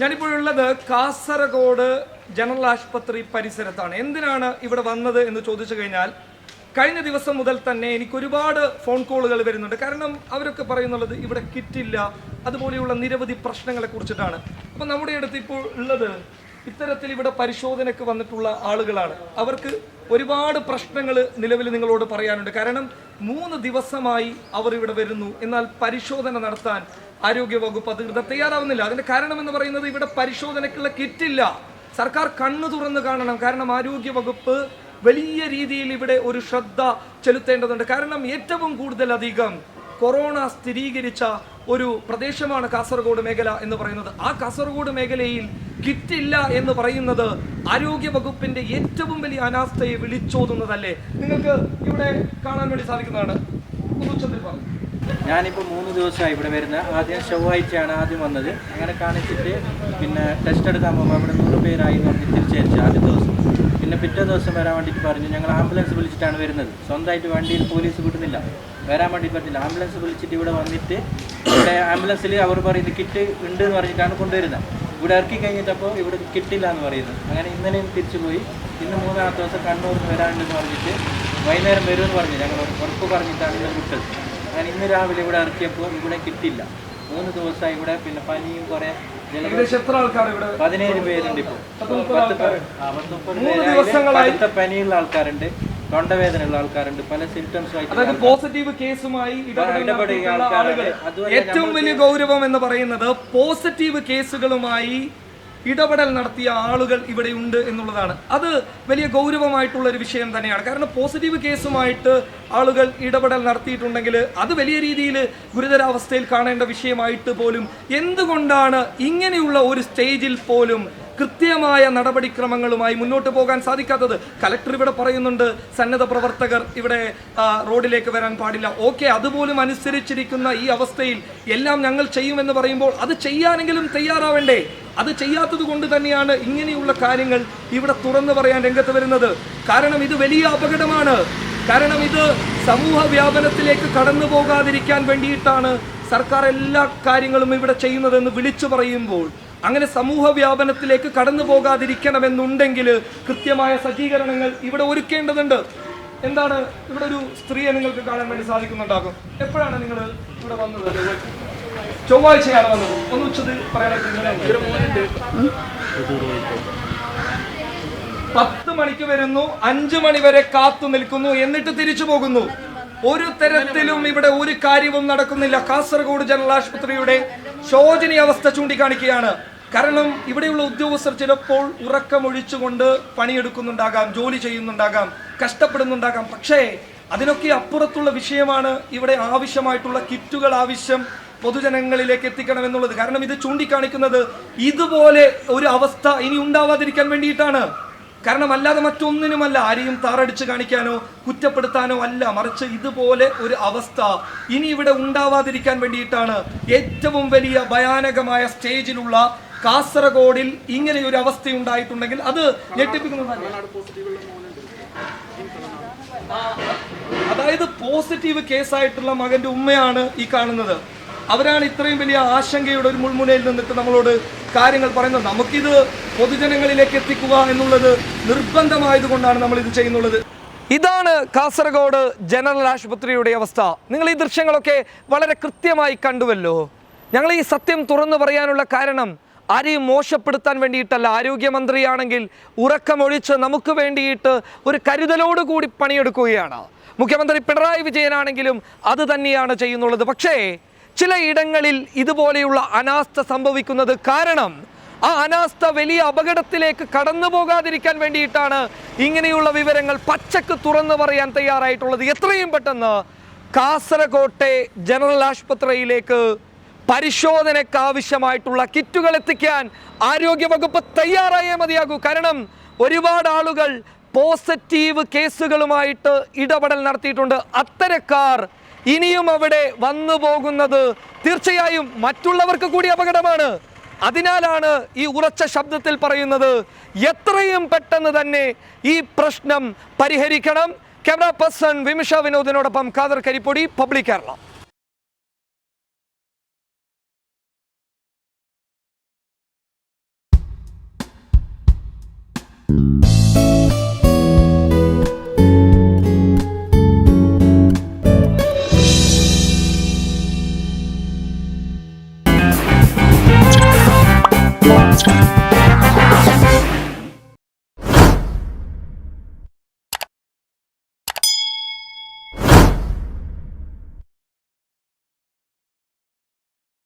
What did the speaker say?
ഞാനിപ്പോഴുള്ളത് Kasaragod general ആശുപത്രി പരിസരത്താണ്. എന്തിനാണ് ഇവിടെ വന്നത് എന്ന് ചോദിച്ചു കഴിഞ്ഞാൽ കഴിഞ്ഞ ദിവസം മുതൽ തന്നെ എനിക്ക് ഒരുപാട് ഫോൺ കോളുകൾ വരുന്നുണ്ട്. കാരണം അവരൊക്കെ പറയുന്നുള്ളത് ഇവിടെ കിറ്റില്ല അതുപോലെയുള്ള നിരവധി പ്രശ്നങ്ങളെ കുറിച്ചിട്ടാണ്. അപ്പം നമ്മുടെ അടുത്ത് ഇപ്പോൾ ഉള്ളത് ഇത്തരത്തിൽ ഇവിടെ പരിശോധനയ്ക്ക് വന്നിട്ടുള്ള ആളുകളാണ്. അവർക്ക് ഒരുപാട് പ്രശ്നങ്ങൾ നിലവിൽ നിങ്ങളോട് പറയാനുണ്ട്. കാരണം മൂന്ന് ദിവസമായി അവർ ഇവിടെ വരുന്നു. എന്നാൽ പരിശോധന നടത്താൻ ആരോഗ്യ വകുപ്പ് അധികൃതർ തയ്യാറാവുന്നില്ല. അതിന്റെ കാരണം എന്ന് പറയുന്നത് ഇവിടെ പരിശോധനയ്ക്കുള്ള കിറ്റില്ല. സർക്കാർ കണ്ണു തുറന്ന് കാണണം. കാരണം ആരോഗ്യവകുപ്പ് വലിയ രീതിയിൽ ഇവിടെ ഒരു ശ്രദ്ധ ചെലുത്തേണ്ടതുണ്ട്. കാരണം ഏറ്റവും കൂടുതൽ അധികം കൊറോണ സ്ഥിരീകരിച്ച ഒരു പ്രദേശമാണ് കാസർഗോഡ് മേഖല എന്ന് പറയുന്നത്. ആ കാസർഗോഡ് മേഖലയിൽ കിറ്റില്ല എന്ന് പറയുന്നത് ആരോഗ്യ വകുപ്പിന്റെ ഏറ്റവും വലിയ അനാസ്ഥയെ വിളിച്ചോതുന്നതല്ലേ? നിങ്ങൾക്ക് ഇവിടെ കാണാൻ വേണ്ടി സാധിക്കുന്നതാണ്. ഞാനിപ്പോൾ മൂന്ന് ദിവസമായി ഇവിടെ വരുന്നത് ആദ്യം ചൊവ്വാഴ്ചയാണ് ആദ്യം വന്നത്. അങ്ങനെ കാണിച്ചിട്ട് പിന്നെ ടെസ്റ്റ് എടുക്കാൻ പോകുമ്പോൾ അവിടെ നൂറ് പേരായി നോക്കി തിരിച്ചയച്ചു ആദ്യ ദിവസം. പിന്നെ പിറ്റേ ദിവസം വരാൻ വേണ്ടിയിട്ട് പറഞ്ഞു. ഞങ്ങൾ ആംബുലൻസ് വിളിച്ചിട്ടാണ് വരുന്നത്. സ്വന്തമായിട്ട് വണ്ടിയിൽ പോലീസ് വിടുന്നില്ല. വരാൻ വേണ്ടി പറ്റില്ല. ആംബുലൻസ് വിളിച്ചിട്ട് ഇവിടെ വന്നിട്ട് ഇവിടെ ആംബുലൻസിൽ അവർ പറയുന്നത് കിറ്റ് ഉണ്ട് എന്ന് പറഞ്ഞിട്ടാണ് കൊണ്ടുവരുന്നത്. ഇവിടെ ഇറക്കി കഴിഞ്ഞിട്ടപ്പോൾ ഇവിടെ കിട്ടില്ല എന്ന് പറയുന്നത് അങ്ങനെ ഇന്നലെയും തിരിച്ചു പോയി ഇന്ന് മൂന്നാമത്തെ ദിവസം നിന്ന് വരാനുണ്ടെന്ന് പറഞ്ഞിട്ട് വൈകുന്നേരം വരുമെന്ന് പറഞ്ഞു. ഞങ്ങൾ ഉറപ്പ് പറഞ്ഞിട്ടാണ് ഇവിടെ വിട്ടത്. ഞാൻ ഇന്ന് രാവിലെ ഇവിടെ ഇറക്കിയപ്പോൾ ഇവിടെ കിട്ടില്ല മൂന്ന് ദിവസമായി ഇവിടെ പിന്നെ പനിയും കുറെ പതിനേഴ് പേരുണ്ട് ഇപ്പോൾ. പത്ത് മൂന്ന് പേരായാലും പനിയുള്ള ആൾക്കാരുണ്ട് തൊണ്ടവേദനയുള്ള ആൾക്കാരുണ്ട് പല സിംറ്റംസ് അതായത് ആയിട്ട് പോസിറ്റീവ് കേസുമായി ഇടപെടുക ഏറ്റവും വലിയ ഗൗരവം എന്ന് പറയുന്നത് പോസിറ്റീവ് കേസുകളുമായി ഇടപെടൽ നടത്തിയ ആളുകൾ ഇവിടെ ഉണ്ട് എന്നുള്ളതാണ്. അത് വലിയ ഗൗരവമായിട്ടുള്ള ഒരു വിഷയം തന്നെയാണ്. കാരണം പോസിറ്റീവ് കേസുമായിട്ട് ആളുകൾ ഇടപെടൽ നടത്തിയിട്ടുണ്ടെങ്കിൽ അത് വലിയ രീതിയിൽ ഗുരുതരാവസ്ഥയിൽ കാണേണ്ട വിഷയമായിട്ട് പോലും എന്തുകൊണ്ടാണ് ഇങ്ങനെയുള്ള ഒരു സ്റ്റേജിൽ പോലും കൃത്യമായ നടപടിക്രമങ്ങളുമായി മുന്നോട്ട് പോകാൻ സാധിക്കാത്തത്. കലക്ടർ ഇവിടെ പറയുന്നുണ്ട് സന്നദ്ധ പ്രവർത്തകർ ഇവിടെ റോഡിലേക്ക് വരാൻ പാടില്ല. ഓക്കെ അതുപോലും അനുസരിച്ചിരിക്കുന്ന ഈ അവസ്ഥയിൽ എല്ലാം ഞങ്ങൾ ചെയ്യുമെന്ന് പറയുമ്പോൾ അത് ചെയ്യാനെങ്കിലും തയ്യാറാവേണ്ടേ? അത് ചെയ്യാത്തത് കൊണ്ട് തന്നെയാണ് ഇങ്ങനെയുള്ള കാര്യങ്ങൾ ഇവിടെ തുറന്നു പറയാൻ രംഗത്ത് വരുന്നത്. കാരണം ഇത് വലിയ അപകടമാണ്. കാരണം ഇത് സമൂഹ വ്യാപനത്തിലേക്ക് കടന്നു പോകാതിരിക്കാൻ വേണ്ടിയിട്ടാണ് സർക്കാർ എല്ലാ കാര്യങ്ങളും ഇവിടെ ചെയ്യുന്നതെന്ന് വിളിച്ചു പറയുമ്പോൾ അങ്ങനെ സമൂഹ വ്യാപനത്തിലേക്ക് കടന്നു പോകാതിരിക്കണമെന്നുണ്ടെങ്കിൽ കൃത്യമായ സജ്ജീകരണങ്ങൾ ഇവിടെ ഒരുക്കേണ്ടതുണ്ട്. എന്താണ്? ഇവിടെ ഒരു സ്ത്രീയെ നിങ്ങൾക്ക് കാണാൻ വേണ്ടി സാധിക്കുന്നുണ്ടാകും. എപ്പോഴാണ് നിങ്ങൾ ഇവിടെ വന്നത്? ചൊവ്വാഴ്ചയാണ് വന്നത്. ഒന്ന് ഉച്ചത്തിൽ പറയാനായിട്ട് പത്ത് മണിക്ക് വരുന്നു അഞ്ചു മണി വരെ കാത്തു നിൽക്കുന്നു എന്നിട്ട് തിരിച്ചു പോകുന്നു. ഒരു തരത്തിലും ഇവിടെ ഒരു കാര്യവും നടക്കുന്നില്ല. കാസർഗോഡ് ജനറൽ ആശുപത്രിയുടെ ശോചനീയ അവസ്ഥ ചൂണ്ടിക്കാണിക്കുകയാണ്. കാരണം ഇവിടെയുള്ള ഉദ്യോഗസ്ഥർ ചിലപ്പോൾ ഉറക്കമൊഴിച്ചുകൊണ്ട് പണിയെടുക്കുന്നുണ്ടാകാം ജോലി ചെയ്യുന്നുണ്ടാകാം കഷ്ടപ്പെടുന്നുണ്ടാകാം. പക്ഷേ അതിനൊക്കെ അപ്പുറത്തുള്ള വിഷയമാണ് ഇവിടെ ആവശ്യമായിട്ടുള്ള കിറ്റുകൾ ആവശ്യം പൊതുജനങ്ങളിലേക്ക് എത്തിക്കണമെന്നുള്ളത്. കാരണം ഇത് ചൂണ്ടിക്കാണിക്കുന്നത് ഇതുപോലെ ഒരു അവസ്ഥ ഇനി ഉണ്ടാവാതിരിക്കാൻ വേണ്ടിയിട്ടാണ്. കാരണം അല്ലാതെ മറ്റൊന്നിനുമല്ല ആരെയും താറടിച്ച് കാണിക്കാനോ കുറ്റപ്പെടുത്താനോ അല്ല. മറിച്ച് ഇതുപോലെ ഒരു അവസ്ഥ ഇനി ഇവിടെ ഉണ്ടാവാതിരിക്കാൻ വേണ്ടിയിട്ടാണ് ഏറ്റവും വലിയ ഭയാനകമായ സ്റ്റേജിലുള്ള കാസർഗോഡിൽ ഇങ്ങനെ ഒരു അവസ്ഥ ഉണ്ടായിട്ടുണ്ടെങ്കിൽ അത് ഞെട്ടിപ്പിക്കുന്നതല്ല ആ, അതായത് പോസിറ്റീവ് കേസായിട്ടുള്ള മകന്റെ ഉമ്മയാണ് ഈ കാണുന്നത്. അവരാണ് ഇത്രയും വലിയ ആശങ്കയുടെ ഒരു മുൾമുനയിൽ നിന്നിട്ട് നമ്മളോട് കാര്യങ്ങൾ പറയുന്നത്. നമുക്കിത് പൊതുജനങ്ങളിലേക്ക് എത്തിക്കുക എന്നുള്ളത് നിർബന്ധമായതുകൊണ്ടാണ് നമ്മൾ ഇത് ചെയ്യുന്നുള്ളത്. ഇതാണ് കാസർഗോഡ് ജനറൽ ആശുപത്രിയുടെ അവസ്ഥ. നിങ്ങൾ ഈ ദൃശ്യങ്ങളൊക്കെ വളരെ കൃത്യമായി കണ്ടുവല്ലോ. ഞങ്ങൾ ഈ സത്യം തുറന്നു പറയാനുള്ള കാരണം ആരെയും മോശപ്പെടുത്താൻ വേണ്ടിയിട്ടല്ല. ആരോഗ്യമന്ത്രിയാണെങ്കിൽ ഉറക്കമൊഴിച്ച് നമുക്ക് വേണ്ടിയിട്ട് ഒരു കരുതലോടുകൂടി പണിയെടുക്കുകയാണ്. മുഖ്യമന്ത്രി പിണറായി വിജയനാണെങ്കിലും അത് തന്നെയാണ് ചെയ്യുന്നുള്ളത്. പക്ഷേ ചില ഇടങ്ങളിൽ ഇതുപോലെയുള്ള അനാസ്ഥ സംഭവിക്കുന്നത് കാരണം ആ അനാസ്ഥ വലിയ അപകടത്തിലേക്ക് കടന്നു പോകാതിരിക്കാൻ വേണ്ടിയിട്ടാണ് ഇങ്ങനെയുള്ള വിവരങ്ങൾ പച്ചക്ക് തുറന്നു പറയാൻ തയ്യാറായിട്ടുള്ളത്. എത്രയും പെട്ടെന്ന് കാസർകോട്ടെ ജനറൽ ആശുപത്രിയിലേക്ക് പരിശോധനയ്ക്ക് ആവശ്യമായിട്ടുള്ള കിറ്റുകൾ എത്തിക്കാൻ ആരോഗ്യവകുപ്പ് തയ്യാറായേ മതിയാകൂ. കാരണം ഒരുപാട് ആളുകൾ പോസിറ്റീവ് കേസുകളുമായിട്ട് ഇടപെടൽ നടത്തിയിട്ടുണ്ട്. അത്തരക്കാർ ഇനിയും അവിടെ വന്നു പോകുന്നത് തീർച്ചയായും മറ്റുള്ളവർക്ക് കൂടി അപകടമാണ്. അതിനാലാണ് ഈ ഉറച്ച ശബ്ദത്തിൽ പറയുന്നത് എത്രയും പെട്ടെന്ന് തന്നെ ഈ പ്രശ്നം പരിഹരിക്കണം. ക്യാമറ പേഴ്സൺ വിമിഷ വിനോദിനോടൊപ്പം ഖാദർ കരിപ്പൊടി പബ്ലിക് കേരള.